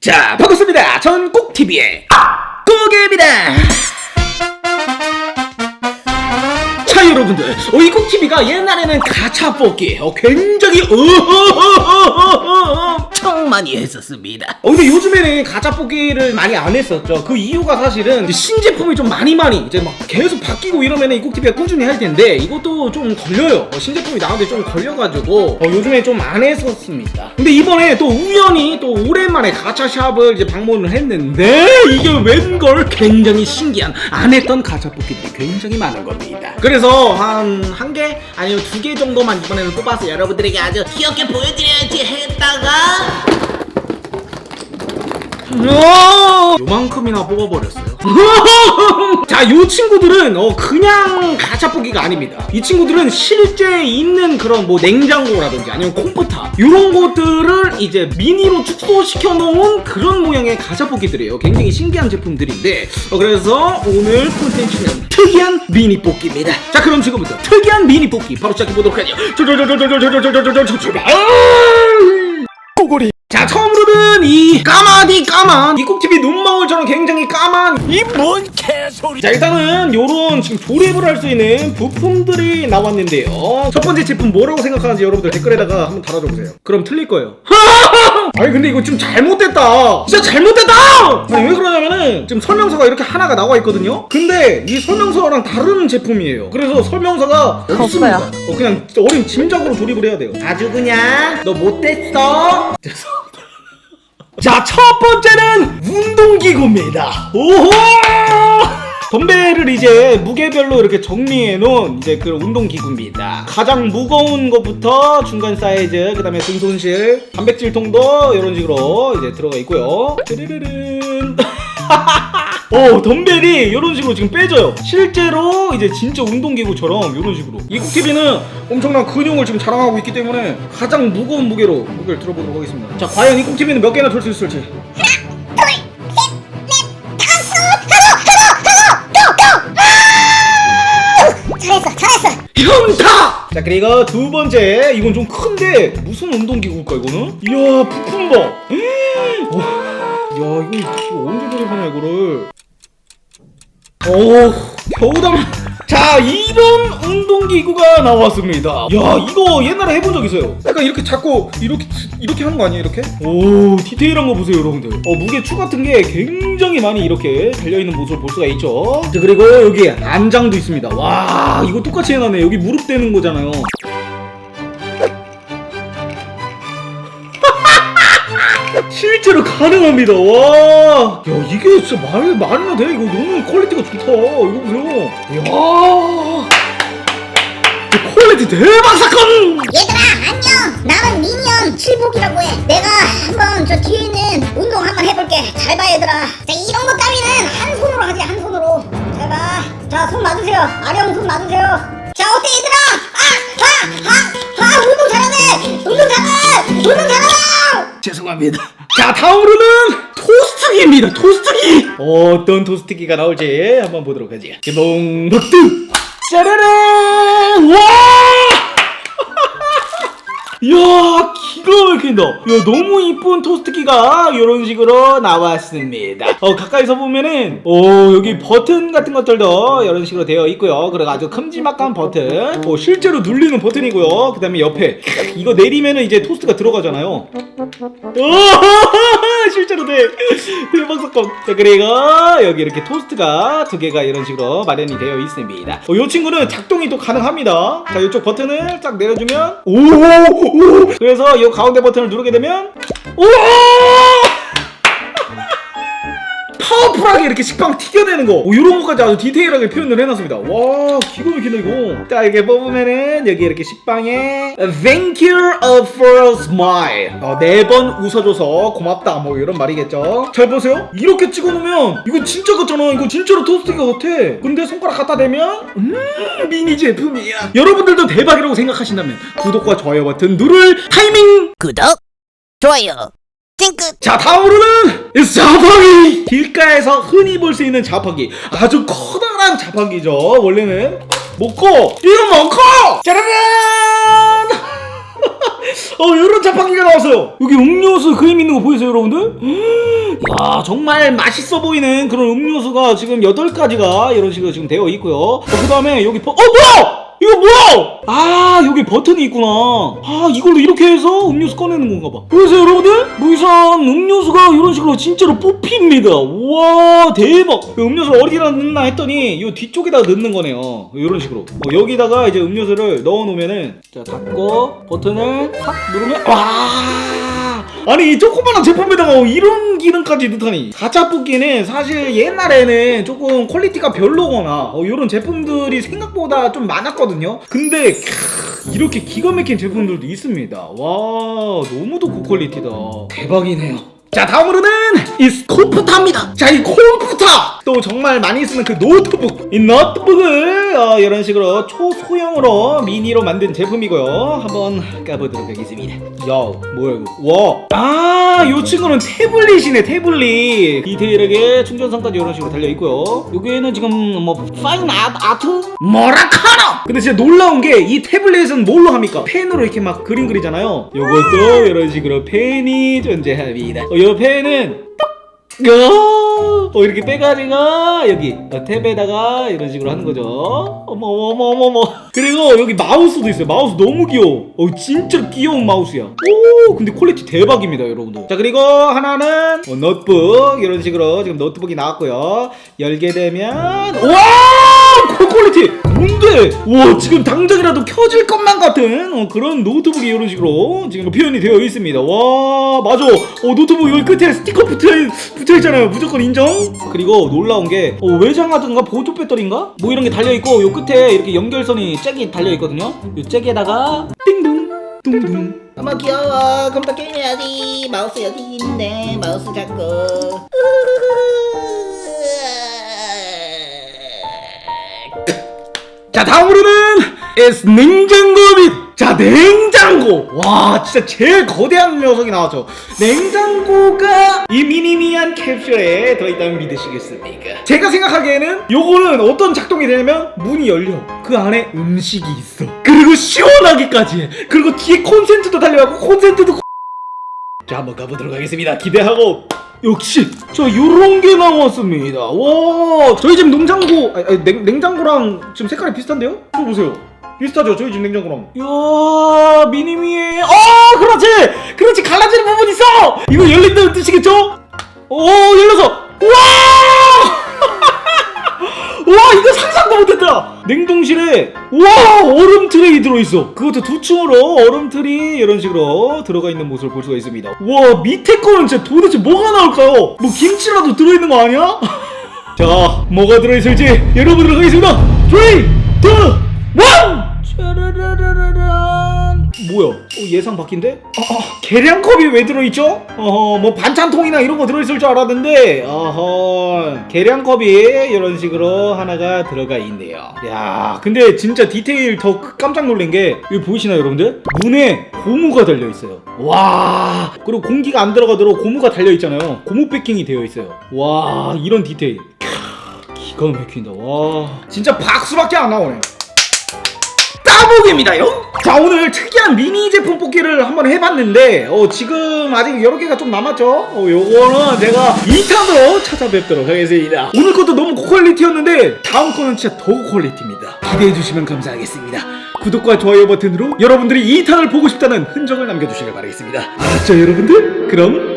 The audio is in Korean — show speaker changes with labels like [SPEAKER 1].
[SPEAKER 1] 자, 반갑습니다. 전 꼭TV의 꼭입니다. 여러분들. 어, 이 꼭TV가 옛날에는 가차 뽑기 어, 굉장히 엄청 많이 했었습니다. 어, 근데 요즘에는 가차 뽑기를 많이 안 했었죠. 그 이유가 사실은 신제품이 좀 많이 많이 이제 막 계속 바뀌고 이러면 이 꼭TV가 꾸준히 할 텐데 이것도 좀 걸려요. 어, 신제품이 나오는데 좀 걸려가지고 어, 요즘에 좀 안 했었습니다. 근데 이번에 또 우연히 또 오랜만에 가차샵을 이제 방문을 했는데 이게 웬걸 굉장히 신기한 안 했던 가차 뽑기들이 굉장히 많은 겁니다. 그래서 한 한 개 아니면 두 개 정도만 이번에는 뽑아서 여러분들에게 아주 귀엽게 보여드려야지 했다가 오! 요만큼이나 뽑아버렸어요. 자, 요 친구들은 어, 그냥 가짜 뽑기가 아닙니다. 이 친구들은 실제 있는 그런 뭐 냉장고라든지 아니면 컴퓨터 이런 것들을 이제 미니로 축소시켜 놓은 그런 모양의 가짜 뽑기들이에요. 굉장히 신기한 제품들인데 어, 그래서 오늘 콘텐츠는 특이한 미니 뽑기입니다. 자, 그럼 지금부터 특이한 미니 뽑기 바로 시작해 보도록 하죠. 출발! 자 처음으로는 이 까마디 까만. 이 꼭집이 눈망울처럼 굉장히 까만.
[SPEAKER 2] 이 뭔 개소리.
[SPEAKER 1] 자 일단은 요런 지금 조립을 할 수 있는 부품들이 나왔는데요. 첫 번째 제품 뭐라고 생각하는지 여러분들 댓글에다가 한번 달아줘 보세요. 그럼 틀릴 거예요 아니 근데 이거 좀 잘못됐다. 진짜 잘못됐다! 아니 왜 그러냐면은 지금 설명서가 이렇게 하나가 나와 있거든요? 근데 이 설명서랑 다른 제품이에요. 그래서 설명서가 없습니다. 어, 그냥 어린 짐작으로 조립을 해야 돼요. 아주 그냥 너 못됐어. 죄송합니다. 자, 첫 번째는 운동기구입니다. 오호! 덤벨을 이제 무게별로 이렇게 정리해 놓은 이제 그 운동 기구입니다. 가장 무거운 것부터 중간 사이즈, 그 다음에 등손실, 단백질 통도 이런 식으로 이제 들어가 있고요. 르르르른. 어, 덤벨이 이런 식으로 지금 빼져요. 실제로 이제 진짜 운동기구처럼 이런 식으로. 이국TV는 엄청난 근육을 지금 자랑하고 있기 때문에 가장 무거운 무게로 무게를 들어보도록 하겠습니다. 자, 과연 이국TV는 몇 개나 들 수 있을지. 자 그리고 두 번째 이건 좀 큰데 무슨 운동기구일까 이거는? 이야 부품 봐 와, 야 이거, 이거 언제 조립하냐 이거를 오 겨우 담... 자 이런 운동기구가 나왔습니다. 야 이거 옛날에 해본 적 있어요. 약간 이렇게 잡고 이렇게 이렇게 하는 거 아니에요 이렇게? 오 디테일한 거 보세요 여러분들. 어 무게 추 같은 게 굉장히 많이 이렇게 달려있는 모습을 볼 수가 있죠. 자 그리고 여기 안장도 있습니다. 와 이거 똑같이 해놨네. 여기 무릎 대는 거잖아요 실제로 가능합니다. 와, 야 이게 진짜 말 말이나 돼? 이거 너무 퀄리티가 좋다. 이거 보세요. 이야, 이 퀄리티 대박 사건.
[SPEAKER 3] 얘들아 안녕. 나는 미니언 칠복이라고 해. 내가 한번 저 뒤에 있는 운동 한번 해볼게. 잘 봐 얘들아. 자 이런 거 따위는 한 손으로 하지 한 손으로. 잘 봐 자 손 놔두세요. 아령 손 놔두세요. 자 어때 얘들아? 아아 아 아 운동 잘하네. 운동 잘해. 운동 잘해
[SPEAKER 1] 죄송합니다. 자 다음으로는 토스트기입니다. 토스트기. 어떤 토스트기가 나올지 한번 보도록 하죠. 개봉 박두. 짜라란. 와. 이야 기가 막힌다 야 너무 이쁜 토스트기가 이런 식으로 나왔습니다. 어 가까이서 보면은 어 여기 버튼 같은 것들도 이런 식으로 되어 있고요. 아주 큼지막한 버튼. 어 실제로 눌리는 버튼이고요. 그 다음에 옆에 이거 내리면은 이제 토스트가 들어가잖아요. 오, 실제로 돼 대박 사건. 자 그리고 여기 이렇게 토스트가 두 개가 이런 식으로 마련이 되어 있습니다. 어, 이 친구는 작동이 또 가능합니다. 자 이쪽 버튼을 딱 내려주면 오. 그래서 이 가운데 버튼을 누르게 되면 오 파워풀하게 이렇게 식빵 튀겨내는 거. 오, 이런 것까지 아주 디테일하게 표현을 해놨습니다. 와 기가 막히네 이거. 자 이렇게 뽑으면은 여기 이렇게 식빵에 Thank you for a smile. 어, 네번 웃어줘서 고맙다 뭐 이런 말이겠죠. 잘 보세요. 이렇게 찍어놓으면 이거 진짜 같잖아. 이거 진짜로 토스트가 같아. 근데 손가락 갖다 대면 음 미니 제품이야. 여러분들도 대박이라고 생각하신다면 구독과 좋아요 버튼 누를 타이밍!
[SPEAKER 4] 구독, 좋아요, 찡긋.
[SPEAKER 1] 자 다음으로는 이 자판기. 길가에서 흔히 볼 수 있는 자판기. 아주 커다란 자판기죠. 원래는 못커 이건 못커 짜라란! 어 이런 자판기가 나왔어요. 여기 음료수 그림 있는 거 보이세요 여러분들? 야 정말 맛있어 보이는 그런 음료수가 지금 8가지가 이런 식으로 지금 되어 있고요. 어, 그 다음에 여기 버... 어 뭐야! 이거 뭐야! 아 여기 버튼이 있구나. 아 이걸로 이렇게 해서 음료수 꺼내는 건가 봐. 보이세요 여러분들? 무이상 음료수가 이런 식으로 진짜로 뽑힙니다. 와 대박. 그 음료수를 어디다 넣나 했더니 이 뒤쪽에다 넣는 거네요. 이런 식으로. 어, 여기다가 이제 음료수를 넣어 놓으면은 자 닫고 버튼을 탁 누르면 와 아니 이 조그마한 제품에다가 이런 기능까지 넣다니. 가짜 뽑기는 사실 옛날에는 조금 퀄리티가 별로거나 어, 이런 제품들이 생각보다 좀 많았거든요. 근데 캬, 이렇게 기가 막힌 제품들도 있습니다. 와 너무도 고퀄리티다. 대박이네요. 자 다음으로는 이 컴퓨터입니다. 자 이 컴퓨터 또 정말 많이 쓰는 그 노트북 이 노트북을 어, 이런 식으로 초소형으로 미니로 만든 제품이고요. 한번 까보도록 하겠습니다. 야 뭐야 이거 와아요 친구는 태블릿이네 태블릿. 디테일하게 충전선까지 이런 식으로 달려있고요. 여기에는 지금 뭐 파인 아, 아트? 뭐라카노 근데 진짜 놀라운 게 이 태블릿은 뭘로 합니까? 펜으로 이렇게 막 그림 그리잖아요. 요것도 이런 식으로 펜이 존재합니다. 어, 요 펜은 어, 어, 이렇게 빼가지고 여기 어, 탭에다가 이런 식으로 하는 거죠. 어머 어머 어머 어머. 그리고 여기 마우스도 있어요. 마우스 너무 귀여워. 어 진짜 귀여운 마우스야. 오 근데 퀄리티 대박입니다, 여러분들. 자 그리고 하나는 어, 노트북 이런 식으로 지금 노트북이 나왔고요. 열게 되면 와 고퀄리티. 뭔데? 와 지금 당장이라도 켜질 것만 같은 어, 그런 노트북이 이런 식으로 지금 표현이 되어 있습니다. 와 맞아. 어 노트북 여기 끝에 스티커 붙어 있잖아요. 무조건 인정. 그리고 놀라운 게 어, 외장하든가 보조 배터리인가? 뭐 이런 게 달려 있고 요 끝에 이렇게 연결선이 잭이 달려 있거든요. 요 잭에다가 띵동 뚱둥.
[SPEAKER 4] 어머 귀여워 컴퓨터 게임 해야지 마우스 여기 있는데 마우스 잡고
[SPEAKER 1] 자 다음으로는 S 냉장고 및 자 냉장고. 와 진짜 제일 거대한 녀석이 나왔죠. 냉장고가 이 미니미한 캡슐에 들어있다면 믿으시겠습니까? 제가 생각하기에는 요거는 어떤 작동이 되냐면 문이 열려. 그 안에 음식이 있어. 그리고 시원하기까지 해. 그리고 뒤에 콘센트도 달려가고 콘센트도 자 한번 가보도록 하겠습니다. 기대하고 역시 저 요런 게 나왔습니다. 와 저희 집 냉장고 아니, 아니, 냉, 냉장고랑 지금 색깔이 비슷한데요? 저 보세요. 비슷하죠? 저희 집 냉장고랑. 이야 미니미에 어 그렇지! 그렇지 갈라지는 부분 있어! 이거 열린다는 뜻이겠죠? 오 열려서 와 와 이거 상상도 못했다. 냉동실에 와 얼음 트레이 들어있어. 그것도 두 층으로 얼음 트레이 이런 식으로 들어가 있는 모습을 볼 수가 있습니다. 와 밑에 거는 진짜 도대체 뭐가 나올까요? 뭐 김치라도 들어있는 거 아니야? 자 뭐가 들어있을지 열어보도록 하겠습니다. 3 2 1 짜라라라라란. 뭐야? 어, 예상 바뀐데? 어, 어, 계량컵이 왜 들어있죠? 어허 뭐 반찬통이나 이런 거 들어있을 줄 알았는데 어허 계량컵이 이런 식으로 하나가 들어가 있네요. 야 근데 진짜 디테일 더 깜짝 놀란 게 여기 보이시나요 여러분들? 문에 고무가 달려있어요. 와 그리고 공기가 안 들어가도록 고무가 달려있잖아요. 고무 패킹이 되어 있어요. 와 이런 디테일. 캬, 기가 막힌다. 와 진짜 박수밖에 안 나오네. 따복입니다요. 자 오늘 특이한 미니 제품 뽑기를 한번 해봤는데 어, 지금 아직 여러 개가 좀 남았죠. 어, 요거는 제가 2탄으로 찾아뵙도록 하겠습니다. 오늘 것도 너무 고퀄리티였는데 다음 거는 진짜 더 고퀄리티입니다. 기대해 주시면 감사하겠습니다. 구독과 좋아요 버튼으로 여러분들이 2탄을 보고 싶다는 흔적을 남겨주시길 바라겠습니다. 알았죠 여러분들? 그럼